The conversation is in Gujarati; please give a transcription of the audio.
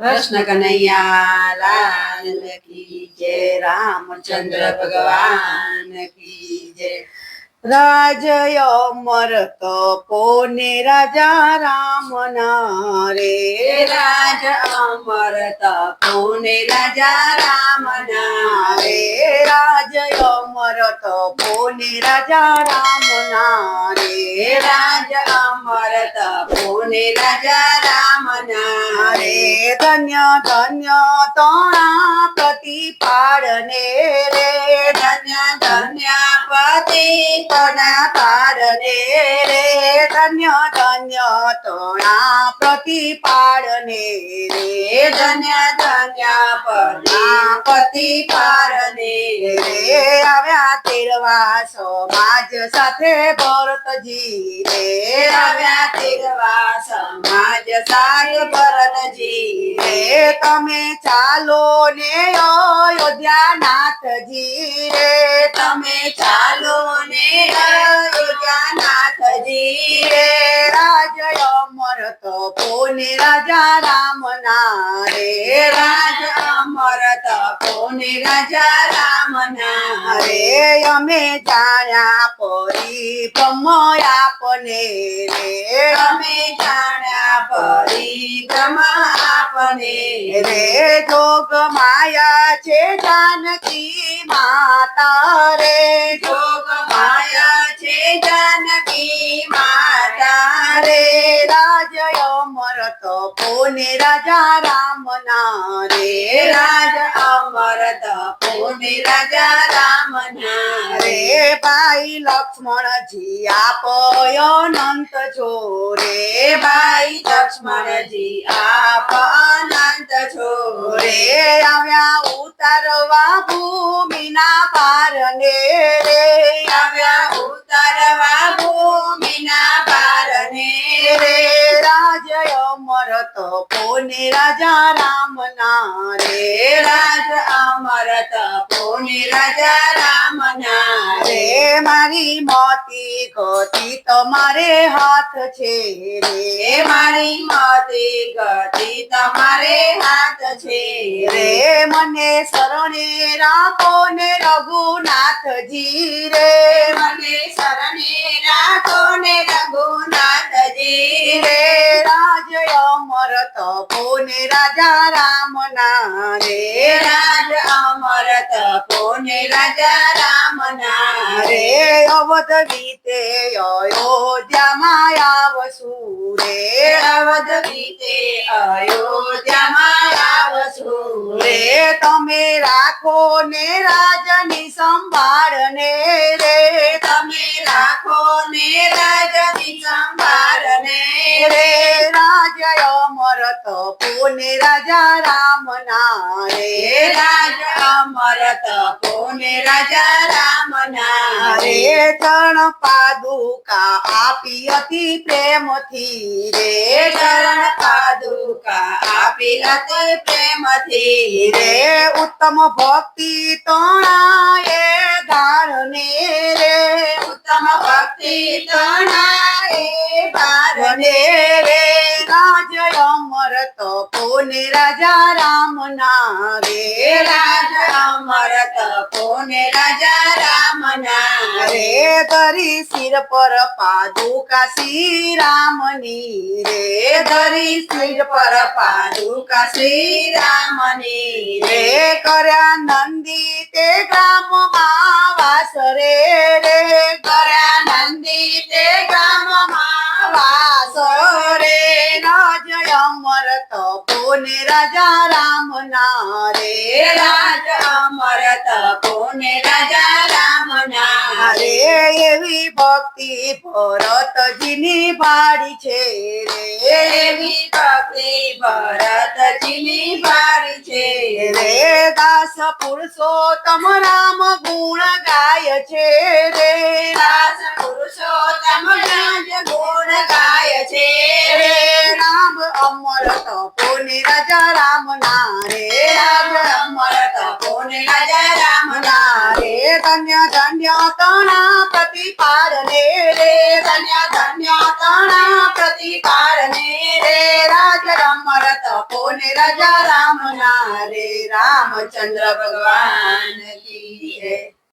કૃષ્ણ કનૈયા લાલ કી જય રામચંદ્ર ભગવાન કી જય રાજય અમર તપોને રાજા રામ ના રે રાજ અમર તપોને રાજા રામ ના રે રાજય અમર તપોને રાજા રામ ના રે રાજ અમર તપોને રાજા રામ ધન્ય તણા પ્રતિપાળને રે ધન્ય ધન્ય પતિ તણા પાડને રે ધન્ય ધન્ય તોણા પ્રતિપાળને રે, ધન્ય ધન્ય પના પ્રતિપાળને રે. આવ્યા તેરવા સમાજ સાથે ભરતજી રે. આવ્યા તેરવા સમાજ સાથે ભરતજી રે. તમે ચાલો ને અયોધ્યા નાથજી રે. તમે ચાલો ને અયોધ્યા રે. રાજ અમર તપોને રાજા રામ ના રે? રાજા અમર તપોને રાજા રામ ના રે? અમે જાણ્યા પરી આપને રે. અમે જાણ્યા પરી આપને રે. જોગ માયા છે જાનકી માતા રે. જોગ માયા છે જાનકી તપોને રાજા રામ ના રે? રાજા અમર તપોને રાજા રામ ના રે? ભાઈ લક્ષ્મણજી આપયો અનંત છો રે ભાઈ લક્ષ્મણજી આપ અનંત છો રે આવ્યા ઉતારવા ભૂમિના પારને રે. તપોને રાજા રામ ના રે. રાજ અમર તપોને રાજા રામ ના રે. મારી મોતી ગતિ તમારે હાથ છે રે. મારી મોતી ગતિ તમારે હાથ છે રે. મને શરણે રાખો ને રઘુનાથજી રે. મને શરણે રાખો ને રઘુનાથજી રે. રાજ અમર તપોને રાજા રામ ના રે રાજ અમર તપોને રાજા રામ ના રે અવધ ગીતે અયોધ્યામાં આવસુ રે અવધ ગીતે અયોધ્યામાં આવસુ રે તમે રાખો ને રાજની સંભાળ ને રે તમે રાખો ને રાજની સંભાળ ને અમર પુને રાજા રામ ના રે રાજા અમર પુને રાજા રામ ના રે ચરણ પાદુકા આપી હતી પ્રેમથી રે. ચરણ પાદુકા આપી હતી પ્રેમથી રે. ઉત્તમ ભક્તિ તણાએ ધારને રે. ઉત્તમ ભક્તિ તણાએ ધારને રે રાજ અમર તપોને રાજા રામ ના રે રાજા અમર તપોને રાજા રામ ના રે ધરી શિર પર પાદુકા શ્રી રામની રે. ધરી શિર પર પાદુકા શ્રી રામની રે. કર્યા નંદી તે ગામમાં વાસ રે રે. કર્યા નંદી રાજ અમર તપોને રાજા રામ ના રે એવી ભક્તિ ભરતજીની ભાડી છે રે. એવી ભક્તિ ભરતજીની વાડી છે રે દાસ પુરુષોત્તમ રામ ગુણ ગાય છે રે. રે ધન્ય ધન્ય તણા પ્રતિપાળ ને રે ધન્ય ધન્ય તણા પ્રતિકાર ને રે રાજ રમર તપો ને રાજા રામ ના રે રામચંદ્ર ભગવાન